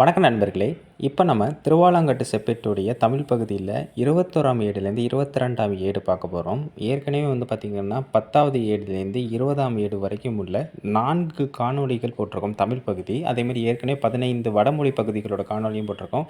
வணக்கம் நண்பர்களே. இப்போ நம்ம திருவாலாங்கட்டு செப்பேட்டுடைய தமிழ் பகுதியில் இருபத்தோராம் ஏடுலேருந்து இருபத்தி ரெண்டாம் ஏடு பார்க்க போகிறோம் ஏற்கனவே வந்து பார்த்திங்கன்னா பத்தாவது ஏடுலேருந்து இருபதாம் ஏடு வரைக்கும் உள்ள நான்கு காணொளிகள் போட்டிருக்கோம் தமிழ் பகுதி. அதேமாதிரி ஏற்கனவே பதினைந்து வடமொழி பகுதிகளோட காணொளியும் போட்டிருக்கோம்.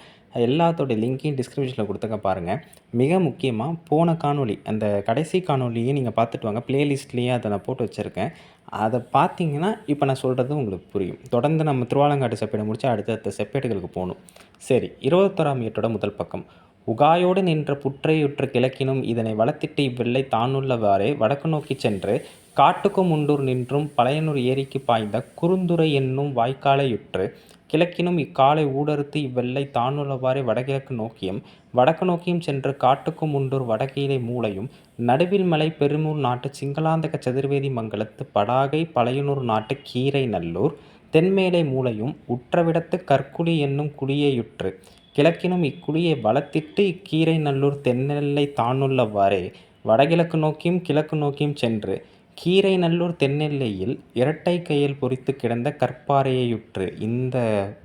எல்லாத்தோட லிங்கையும் டிஸ்கிரிப்ஷனில் கொடுத்துக்க பாருங்கள் மிக முக்கியமாக போன காணொளி அந்த கடைசி காணொளியை நீங்கள் பார்த்துட்டு வாங்க. ப்ளேலிஸ்ட்லேயே அதை நான் போட்டு வச்சுருக்கேன். அதை பார்த்தீங்கன்னா இப்போ நான் சொல்கிறது உங்களுக்கு புரியும். தொடர்ந்து நம்ம திருவாலங்காட்டு செப்பேடை முடிச்சு அடுத்தடுத்த செப்பேடுகளுக்கு போகணும். சரி இருபத்தோராம் ஏட்டோட முதல் பக்கம். உகாயோடு நின்ற புற்றையுற்ற கிழக்கினும் இதனை வளர்த்திட்டு இவ்வெள்ளை தானுள்ளவாறே வடக்கு நோக்கி சென்று காட்டுக்கும் உண்டூர் நின்றும் பழையனூர் ஏரிக்கு பாய்ந்த குறுந்துறை என்னும் வாய்க்காலையுற்று கிழக்கினும் இக்காலை ஊடறுத்து இவ்வெள்ளை தானுள்ளவாறே வடகிழக்கு நோக்கியும் வடக்கு நோக்கியும் சென்று காட்டுக்கும் உண்டூர் வடகீழை மூலையும் நடுவில் மலை பெருமூர் நாட்டு சிங்களாந்தக சதுர்வேதி மங்கலத்து படாகை பழையனூர் நாட்டு கீரை நல்லூர் தென்மேலை மூலையும் உற்றவிடத்து கற்குழி என்னும் குழியையுற்று கிழக்கினும் இக்குழியை வளர்த்திட்டு இக்கீரை நல்லூர் தென்னெல்லை தானுள்ளவாறே வடகிழக்கு நோக்கியும் கிழக்கு நோக்கியும் சென்று கீரை நல்லூர் தென்னெல்லையில் இரட்டை கையல் பொறித்து கிடந்த கற்பாறையுற்று இந்த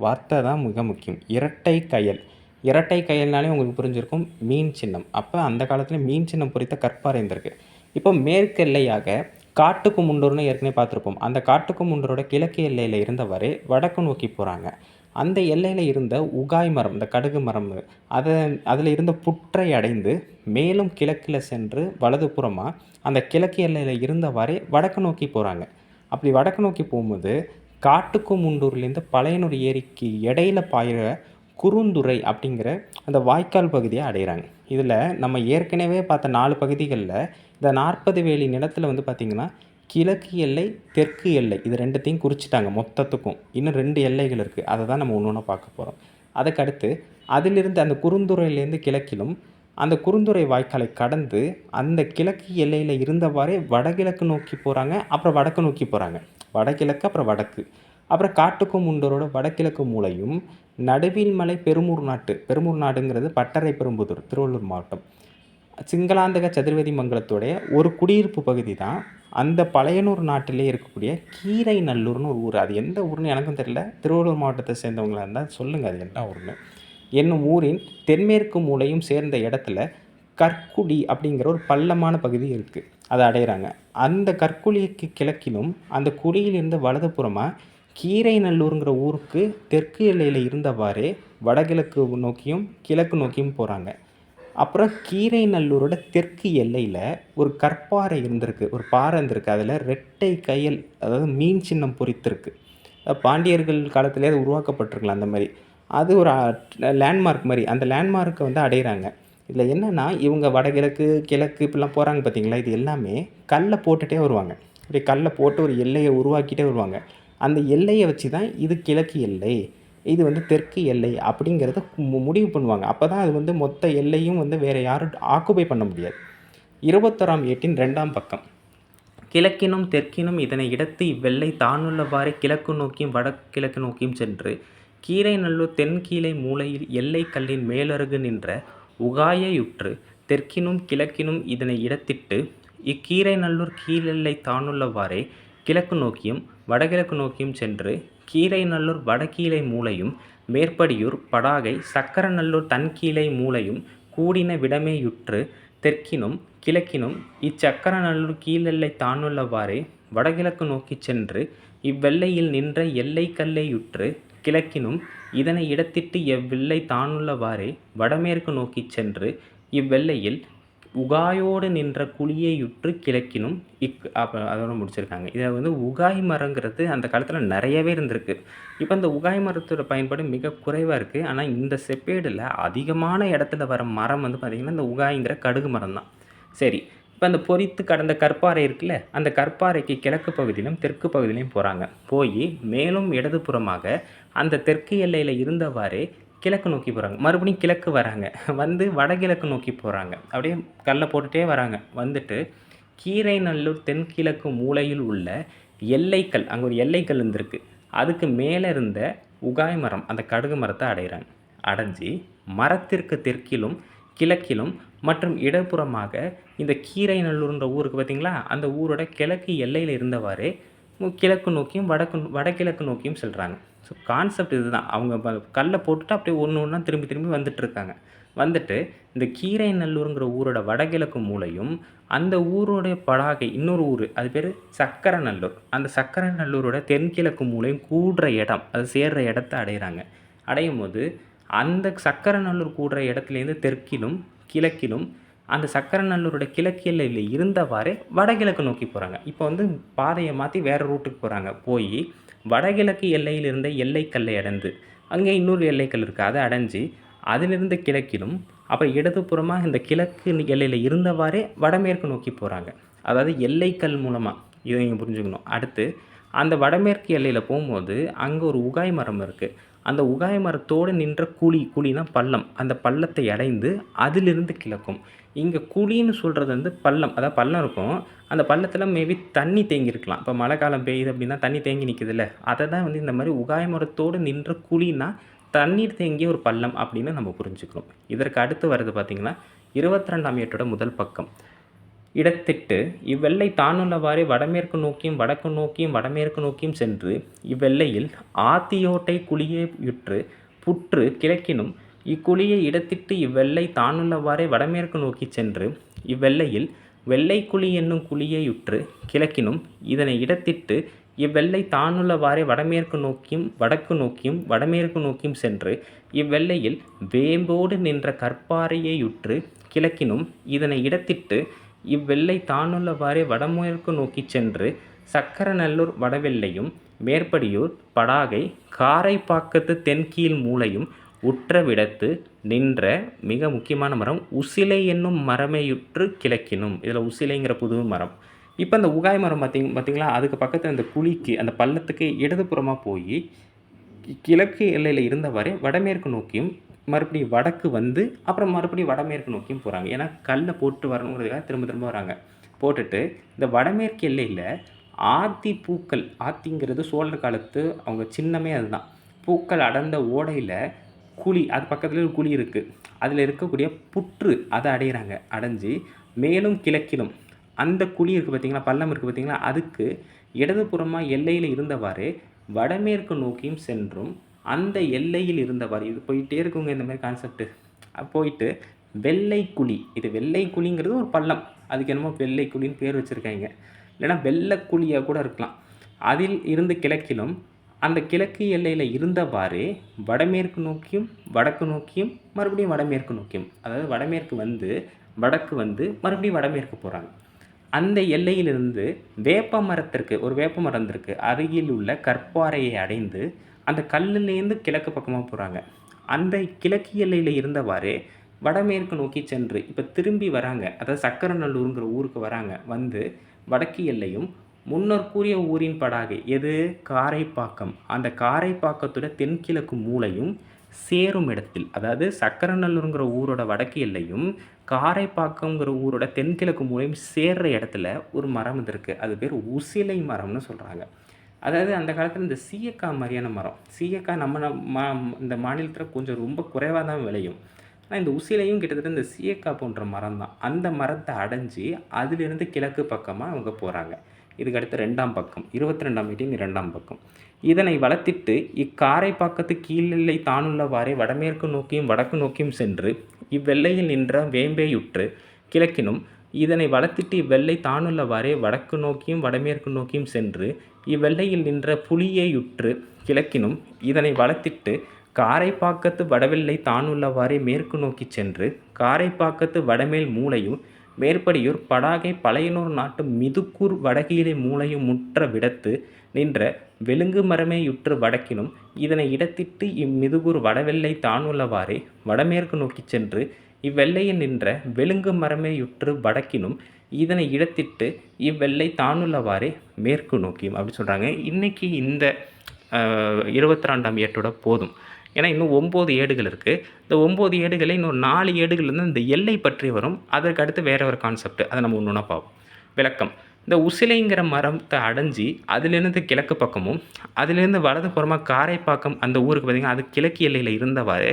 வார்த்தை தான் மிக முக்கியம். இரட்டை கயல். இரட்டை கயல்னாலே உங்களுக்கு புரிஞ்சிருக்கும் மீன் சின்னம். அப்போ அந்த காலத்தில் மீன் சின்னம் பொறித்த கற்பாறை இருந்திருக்கு. இப்போ மேற்கெல்லையாக காட்டுக்கு முண்டூர்னு ஏற்கனவே பார்த்துருப்போம். அந்த காட்டுக்கு முண்டூரோட கிழக்கு எல்லையில் இருந்தவரே வடக்கு நோக்கி போகிறாங்க அந்த எல்லையில் இருந்த உகாய் மரம் இந்த கடுகு மரம் அதை அதில் இருந்த புற்றை அடைந்து மேலும் கிழக்கில் சென்று வலதுபுறமாக அந்த கிழக்கு எல்லையில் இருந்தவாறே வடக்கு நோக்கி போகிறாங்க அப்படி வடக்கு நோக்கி போகும்போது காட்டுக்கு முண்டூர்லேருந்து பழையனூர் ஏரிக்கு இடையில பாயிற குறுந்துறை அப்படிங்கிற அந்த வாய்க்கால் பகுதியை அடைகிறாங்க இதில் நம்ம ஏற்கனவே பார்த்த நாலு பகுதிகளில் இந்த நாற்பது வேலி நிலத்தில் வந்து பார்த்திங்கன்னா கிழக்கு எல்லை தெற்கு எல்லை இது ரெண்டுத்தையும் குறிச்சிட்டாங்க மொத்தத்துக்கும். இன்னும் ரெண்டு எல்லைகள் இருக்குது அதை தான் நம்ம ஒன்று ஒன்றா பார்க்க போகிறோம் அதுக்கடுத்து அதிலிருந்து அந்த குறுந்துறையிலேருந்து கிழக்கிலும் அந்த குறுந்துறை வாய்க்காலை கடந்து அந்த கிழக்கு எல்லையில் இருந்தவாறே வடகிழக்கு நோக்கி போகிறாங்க அப்புறம் வடக்கு நோக்கி போகிறாங்க வடகிழக்கு அப்புறம் வடக்கு. அப்புறம் காட்டுக்கும் முண்டரோட வடகிழக்கு மூலையும் நடுவில் மலை பெருமூர் நாட்டு பெருமூர் நாடுங்கிறது பட்டறை பெரும்புதூர் திருவள்ளூர் மாவட்டம். சிங்களாந்தக சதுர்வேதி மங்கலத்துடைய ஒரு குடியிருப்பு பகுதி தான் அந்த பழையனூர் நாட்டிலே இருக்கக்கூடிய கீரை நல்லூர்னு ஒரு ஊர். அது எந்த ஊர்னு எனக்கும் தெரியல. திருவள்ளூர் மாவட்டத்தை சேர்ந்தவங்களாக இருந்தால் சொல்லுங்கள் அது என்ன ஊர்னு. என்னும் ஊரின் தென்மேற்கு மூலையும் சேர்ந்த இடத்துல கற்குடி அப்படிங்கிற ஒரு பள்ளமான பகுதி இருக்குது அதை அடையிறாங்க. அந்த கற்குழிக்கு கிழக்கிலும் அந்த குழியிலிருந்து வலதுபுறமாக கீரைநல்லூருங்கிற ஊருக்கு தெற்கு எல்லையில் இருந்தவாறே வடகிழக்கு நோக்கியும் கிழக்கு நோக்கியும் போகிறாங்க அப்புறம் கீரைநல்லூரோட தெற்கு எல்லையில் ஒரு கற்பாறை இருந்திருக்கு ஒரு பாறை இருந்திருக்கு. அதில் ரெட்டை கையல் அதாவது மீன் சின்னம் பொறித்திருக்கு. பாண்டியர்கள் காலத்திலே அது உருவாக்கப்பட்டிருக்கலாம் அந்த மாதிரி. அது ஒரு லேண்ட்மார்க் மாதிரி. அந்த லேண்ட்மார்க்கை வந்து அடைகிறாங்க இதில் என்னென்னா இவங்க வடகிழக்கு கிழக்கு இப்படிலாம் போகிறாங்க பார்த்தீங்களா இது எல்லாமே கல்லை போட்டுகிட்டே வருவாங்க. இப்படி கல்லை போட்டு ஒரு எல்லையை உருவாக்கிட்டே வருவாங்க. அந்த எல்லையை வச்சு தான் இது கிழக்கு எல்லை இது வந்து தெற்கு எல்லை அப்படிங்கிறத முடிவு பண்ணுவாங்க. அப்போ தான் அது வந்து மொத்த எல்லையும் வந்து வேறு யாரும் ஆக்குபை பண்ண முடியாது. இருபத்தொராம் ஏட்டின் ரெண்டாம் பக்கம். கிழக்கினும் தெற்கினும் இதனை இடத்து இவ்வெல்லை தானுள்ளவாறே கிழக்கு நோக்கியும் வடகிழக்கு நோக்கியும் சென்று கீரை நல்லூர் தென்கீழை மூலையில் எல்லை கல்லின் மேலருகு நின்ற உகாயையுற்று தெற்கினும் கிழக்கினும் இதனை இடத்திட்டு இக்கீரை நல்லூர் கீழெல்லை தானுள்ளவாறே கிழக்கு நோக்கியும் வடகிழக்கு நோக்கியும் சென்று கீரைநல்லூர் வடகீழை மூலையும் மேற்படியூர் படாகை சக்கரநல்லூர் தன்கீழை மூலையும் கூடின விடமேயுற்று தெற்கினும் கிழக்கினும் இச்சக்கரநல்லூர் கீழெல்லை தானுள்ளவாறே வடகிழக்கு நோக்கிச் சென்று இவ்வெல்லையில் நின்ற எல்லை கல்லையுற்று கிழக்கினும் இதனை இடத்திட்டு எவ்வெல்லை தானுள்ளவாறே வடமேற்கு நோக்கிச் சென்று இவ்வெல்லையில் உகாயோடு நின்ற குழியையுற்று கிழக்கினும் இக் அப்போ அதோட முடிச்சிருக்காங்க. இதை வந்து உகாய் மரங்கிறது அந்த காலத்தில் நிறையவே இருந்திருக்கு. இப்போ இந்த உகாய் மரத்தோட பயன்பாடு மிக குறைவாக இருக்குது ஆனால் இந்த செப்பேடில் அதிகமான இடத்துல வர மரம் வந்து பார்த்திங்கன்னா இந்த உகாய்ங்கிற கடுகு மரம் தான் சரி இப்போ அந்த பொறித்து கடந்த கற்பாறை இருக்குல்ல அந்த கற்பாறைக்கு கிழக்கு பகுதியிலும் தெற்கு பகுதியிலையும் போகிறாங்க போய் மேலும் இடதுபுறமாக அந்த தெற்கு எல்லையில் இருந்தவாறே கிழக்கு நோக்கி போகிறாங்க மறுபடியும் கிழக்கு வராங்க. வந்து வடகிழக்கு நோக்கி போகிறாங்க அப்படியே கல்லை போட்டுகிட்டே வராங்க. வந்துட்டு கீரை நல்லூர் தென்கிழக்கு மூலையில் உள்ள எல்லைக்கல் அங்கே ஒரு எல்லைக்கல் இருந்திருக்கு. அதுக்கு மேலே இருந்த உகாய் மரம் அந்த கடுகு மரத்தை அடைகிறாங்க. அடைஞ்சி மரத்திற்கு தெற்கிலும் கிழக்கிலும் மற்றும் இடப்புறமாக இந்த கீரை நல்லூர்ன்ற ஊருக்கு பார்த்திங்களா அந்த ஊரோட கிழக்கு எல்லையில் இருந்தவாறு கிழக்கு நோக்கியும் வடக்கு வடகிழக்கு நோக்கியும் செல்கிறாங்க ஸோ கான்செப்ட் இதுதான். அவங்க கல்லை போட்டுட்டு அப்படியே ஒன்று ஒன்றா திரும்பி திரும்பி வந்துட்டுருக்காங்க. வந்துட்டு இந்த கீரை நல்லூருங்கிற ஊரோட வடகிழக்கு மூலையும் அந்த ஊரோடைய படாகை இன்னொரு ஊர் அது பேர் சக்கரை நல்லூர் அந்த சக்கரை நல்லூரோட தென்கிழக்கு மூலையும் கூடுற இடம் அது சேர்ற இடத்த அடைகிறாங்க அடையும் போது அந்த சக்கரநல்லூர் கூடுற இடத்துலேருந்து தெற்கிலும் கிழக்கிலும் அந்த சக்கரநல்லூரோட கிழக்கு எல்லையில் இருந்தவாறே வடகிழக்கு நோக்கி போகிறாங்க இப்போ வந்து பாதையை மாற்றி வேறு ரூட்டுக்கு போகிறாங்க போய் வடகிழக்கு எல்லையில் இருந்த எல்லைக்கல்லை அடைந்து அங்கே இன்னொரு எல்லைக்கல் இருக்குது அதை அடைஞ்சு அதிலிருந்து கிழக்கிலும் அப்போ இடதுபுறமாக இந்த கிழக்கு எல்லையில் இருந்தவாறே வடமேற்கு நோக்கி போகிறாங்க அதாவது எல்லைக்கல் மூலமாக இதை நீங்கள் புரிஞ்சுக்கணும். அடுத்து அந்த வடமேற்கு எல்லையில் போகும்போது அங்கே ஒரு உகாய் மரம் இருக்குது அந்த உகாய் மரத்தோடு நின்ற கூலி கூலினா பள்ளம். அந்த பள்ளத்தை அடைந்து அதிலிருந்து கிழக்கும் இங்கே குழின்னு சொல்கிறது வந்து பள்ளம். அதாவது பள்ளம் இருக்கும். அந்த பள்ளத்தில் மேபி தண்ணி தேங்கியிருக்கலாம். இப்போ மழை காலம் பெய்யுது அப்படின்னா தண்ணி தேங்கி நிற்குதுல்ல அதை தான் வந்து இந்த மாதிரி உகாய் மரத்தோடு நின்ற குழினா தண்ணீர் தேங்கிய ஒரு பள்ளம் அப்படின்னு நம்ம புரிஞ்சுக்கணும். இதற்கு அடுத்து வர்றது பார்த்திங்கன்னா இருபத்தி ரெண்டாம் முதல் பக்கம். இடத்திட்டு இவ்வெல்லை தானுள்ளவாறே வடமேற்கு நோக்கியும் வடக்கு நோக்கியும் வடமேற்கு நோக்கியும் சென்று இவ்வெல்லையில் ஆத்தியோட்டை குழியே யுற்று புற்று கிழக்கினும் இக்குழியை இடத்திட்டு இவ்வெல்லை தானுள்ளவாறே வடமேற்கு நோக்கி சென்று இவ்வெல்லையில் வெள்ளை குழி என்னும் குழியையுற்று கிழக்கினும் இதனை இடத்திட்டு இவ்வெல்லை தானுள்ளவாறே வடமேற்கு நோக்கியும் வடக்கு நோக்கியும் வடமேற்கு நோக்கியும் சென்று இவ்வெல்லையில் வேம்போடு நின்ற கற்பாறையையுற்று கிழக்கினும் இதனை இடத்திட்டு இவ்வெல்லை தானுள்ளவாறே வடமேற்கு நோக்கிச் சென்று சக்கரநல்லூர் வடவெல்லையும் மேற்படியூர் படாகை காரைப்பாக்கத்து தென்கீழ் மூலையும் உற்றவிடத்து நின்ற மிக முக்கியமான மரம் உசிலை என்னும் மரமையுற்று கிழக்கினும் இதில் உசிலைங்கிற புது மரம். இப்போ அந்த உகாய் மரம் பார்த்தீங்க பார்த்தீங்களா அதுக்கு பக்கத்தில் அந்த குழிக்கு அந்த பள்ளத்துக்கு இடதுபுறமாக போய் கி- கிழக்கு எல்லையில் இருந்தவரை வடமேற்கு நோக்கியும் மறுபடியும் வடக்கு வந்து அப்புறம் மறுபடியும் வடமேற்கு நோக்கியும் போகிறாங்க ஏன்னா கல்லை போட்டு வரணுங்கிறதுக்காக திரும்ப திரும்ப வராங்க. போட்டுட்டு இந்த வடமேற்கு எல்லையில் ஆத்தி பூக்கள் ஆத்திங்கிறது சோழர் காலத்து அவங்க சின்னமே அதுதான். பூக்கள் அடர்ந்த ஓடையில் குழி அது பக்கத்துலேயே ஒரு குழி இருக்குது அதில் இருக்கக்கூடிய புற்று அதை அடையிறாங்க. அடைஞ்சு மேலும் கிழக்கிலும். அந்த குழி இருக்குது பார்த்திங்களா பள்ளம் இருக்குது பார்த்திங்களா அதுக்கு இடதுபுறமாக எல்லையில் இருந்தவாறு வடமேற்கு நோக்கியும் சென்றும் அந்த எல்லையில் இருந்தவாறு. இது போயிட்டே இருக்குங்க இந்த மாதிரி கான்செப்ட்டு போயிட்டு வெள்ளை குழி. இது வெள்ளை குழிங்கிறது ஒரு பள்ளம். அதுக்கு என்னமோ வெள்ளை குழின்னு பேர் வச்சுருக்காங்க. இல்லைன்னா வெள்ளை குழியாக கூட இருக்கலாம். அதில் இருந்து கிழக்கிலும் அந்த கிழக்கு எல்லையில் இருந்தவாறே வடமேற்கு நோக்கியும் வடக்கு நோக்கியும் மறுபடியும் வடமேற்கு நோக்கியும் அதாவது வடமேற்கு வந்து வடக்கு வந்து மறுபடியும் வடமேற்கு போகிறாங்க அந்த எல்லையிலிருந்து வேப்ப மரத்திற்கு ஒரு வேப்ப மரம் இருக்குது அருகில் உள்ள கற்பாறையை அடைந்து அந்த கல்லுலேருந்து கிழக்கு பக்கமாக போகிறாங்க அந்த கிழக்கு எல்லையில் இருந்தவாறு வடமேற்கு நோக்கி சென்று இப்போ திரும்பி வராங்க. அதாவது சக்கரநல்லூருங்கிற ஊருக்கு வராங்க. வந்து வடக்கு எல்லையும் முன்னர் கூறிய ஊரின் படாகை எது? காரைப்பாக்கம். அந்த காரைப்பாக்கத்தோட தென்கிழக்கு மூலையும் சேரும் இடத்தில் அதாவது சக்கரநல்லூருங்கிற ஊரோட வடக்கு எல்லையும் காரைப்பாக்கங்கிற ஊரோட தென்கிழக்கு மூலையும் சேர்ற இடத்துல ஒரு மரம் இருக்குது அது பேர் உசிலை மரம்னு சொல்கிறாங்க அதாவது அந்த காலத்தில் இந்த சீயக்காய் மாதிரியான மரம் சீயக்காய் நம்ம நம் மா இந்த மாநிலத்தில் கொஞ்சம் ரொம்ப குறைவாக தான் விளையும். ஆனால் இந்த உசிலையும் கிட்டத்தட்ட இந்த சீயக்காய் போன்ற மரம் தான் அந்த மரத்தை அடைஞ்சி அதிலிருந்து கிழக்கு பக்கமாக அவங்க போகிறாங்க இதுக்கு அடுத்து ரெண்டாம் பக்கம் இருபத்தி ரெண்டாம் வீட்டின் இரண்டாம் பக்கம். இதனை வளர்த்திட்டு இக்காரை பக்கத்து கீழெல்லை தானுள்ளவாறே வடமேற்கு நோக்கியும் வடக்கு நோக்கியும் சென்று இவ்வெல்லையில் நின்ற வேம்பேயுற்று கிழக்கினும் இதனை வளர்த்திட்டு இவ்வெல்லை தானுள்ளவாறே வடக்கு நோக்கியும் வடமேற்கு நோக்கியும் சென்று இவ்வெல்லையில் நின்ற புலியையுற்று கிழக்கினும் இதனை வளர்த்திட்டு காரைப்பாக்கத்து வடவெல்லை தானுள்ளவாறே மேற்கு நோக்கிச் சென்று காரைப்பாக்கத்து வடமேல் மூலையும் மேற்படியூர் படாகை பழையனூர் நாட்டு மிதுக்கூர் வடகீழே மூலையும் முற்ற விடத்து நின்ற வெலுங்கு மரமேயுற்று வடக்கினும் இதனை இடத்திட்டு இம்மிதுகூர் வடவெல்லை தானுள்ளவாறே வடமேற்கு நோக்கி சென்று இவ்வெல்லையில் நின்ற வெலுங்கு மரமேயுற்று வடக்கினும் இதனை இடத்திட்டு இவ்வெல்லை தானுள்ளவாறே மேற்கு நோக்கியும் அப்படி சொல்கிறாங்க இன்றைக்கி இந்த இருபத்தி ரெண்டாம் ஏட்டோட போதும். ஏன்னா இன்னும் ஒம்பது ஏடுகள் இருக்குது இந்த ஒம்பது ஏடுகளில் இன்னும் நாலு ஏடுகள் வந்து இந்த எல்லை பற்றி வரும். அதற்கு அடுத்து வேற ஒரு கான்செப்ட் அதை நம்ம ஒன்று ஒன்றா பார்ப்போம். விளக்கம். இந்த உசிலைங்கிற மரத்தை அடைஞ்சி அதுலேருந்து கிழக்கு பக்கமும் அதுலேருந்து வலது புறமாக காரைப்பாக்கம் அந்த ஊருக்கு பார்த்திங்கன்னா அது கிழக்கு எல்லையில் இருந்தவாறு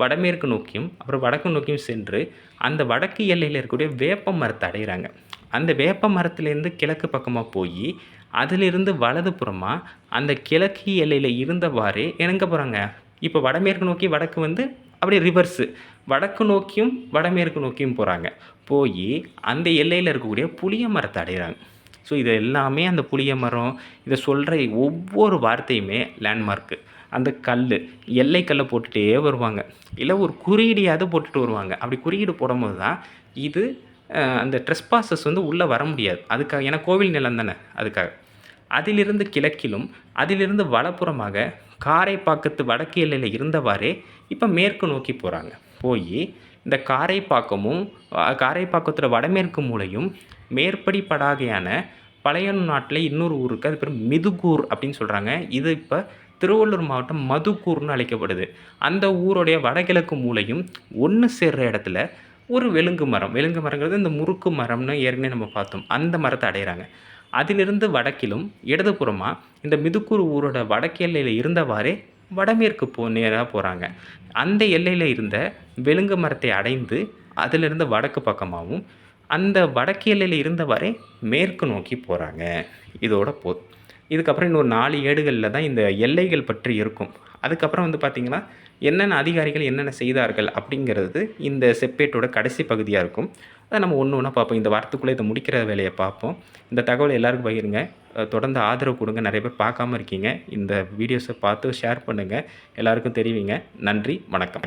வடமேற்கு நோக்கியும் அப்புறம் வடக்கு நோக்கியும் சென்று அந்த வடக்கு எல்லையில் இருக்கக்கூடிய வேப்ப மரத்தை அடைகிறாங்க அந்த வேப்ப மரத்துலேருந்து கிழக்கு பக்கமாக போய் அதிலிருந்து வலதுபுறமா அந்த கிழக்கு எல்லையில் இருந்தவாறே இணங்க போகிறாங்க இப்போ வடமேற்கு நோக்கி வடக்கு வந்து அப்படியே ரிவர்ஸு வடக்கு நோக்கியும் வடமேற்கு நோக்கியும் போகிறாங்க போய் அந்த எல்லையில் இருக்கக்கூடிய புளிய மரத்தை அடைகிறாங்க. ஸோ இது எல்லாமே அந்த புளிய மரம் இதை சொல்கிற ஒவ்வொரு வார்த்தையுமே லேண்ட்மார்க்கு அந்த கல் எல்லை கல்லை போட்டுகிட்டே வருவாங்க. இல்லை ஒரு குறியீடையாவது போட்டுட்டு வருவாங்க. அப்படி குறியீடு போடும்போது தான் இது அந்த அந்த ட்ரெஸ்பாசஸ் வந்து உள்ளே வர முடியாது. அதுக்காக ஏன்னா கோவில் நிலம் தானே அதுக்காக. அதிலிருந்து கிழக்கிலும் அதிலிருந்து வலப்புறமாக காரைப்பாக்கத்து வடக்கு எல்லையில் இருந்தவாறே இப்போ மேற்கு நோக்கி போகிறாங்க போய் இந்த காரைப்பாக்கமும் காரைப்பாக்கத்தில் வடமேற்கு மூலையும் மேற்படி படாகையான பழைய நாட்டில் இன்னொரு ஊருக்கு அது பேர் மிதுகூர் அப்படின்னு சொல்கிறாங்க இது இப்போ திருவள்ளூர் மாவட்டம் மதுக்கூர்னு அழைக்கப்படுது. அந்த ஊருடைய வடகிழக்கு மூலையும் ஒன்று சேர்ற இடத்துல ஒரு வெலுங்கு மரம். வெலுங்கு மரங்கிறது இந்த முறுக்கு மரம்னு ஏற்கனவே நம்ம பார்த்தோம். அந்த மரத்தை அடையிறாங்க. அதிலிருந்து வடக்கிலும் இடதுபுறமாக இந்த மிதுக்கூர் ஊரோட வடக்கு எல்லையில் இருந்தவாறே வடமேற்கு போ நேராக போகிறாங்க அந்த எல்லையில் இருந்த வெலுங்கு மரத்தை அடைந்து அதிலிருந்து வடக்கு பக்கமாகவும் அந்த வடக்கு எல்லையில் இருந்தவரை மேற்கு நோக்கி போகிறாங்க இதோட போதும் இதுக்கப்புறம் இன்னொரு நாலு ஏடுகளில் தான் இந்த எல்லைகள் பற்றி இருக்கும். அதுக்கப்புறம் வந்து பார்த்திங்கன்னா என்னென்ன அதிகாரிகள் என்னென்ன செய்தார்கள் அப்படிங்கிறது இந்த செப்பேட்டோட கடைசி பகுதியாக இருக்கும். அதை நம்ம ஒன்று ஒன்றா பார்ப்போம். இந்த வாரத்துக்குள்ளே இதை முடிக்கிற வேலையை பார்ப்போம். இந்த தகவலை எல்லாருக்கும் பகிருங்க. தொடர்ந்து ஆதரவு கொடுங்க. நிறைய பேர் பார்க்காம இருக்கீங்க. இந்த வீடியோஸை பார்த்து ஷேர் பண்ணுங்கள் எல்லாருக்கும் தெரிவிங்க. நன்றி. வணக்கம்.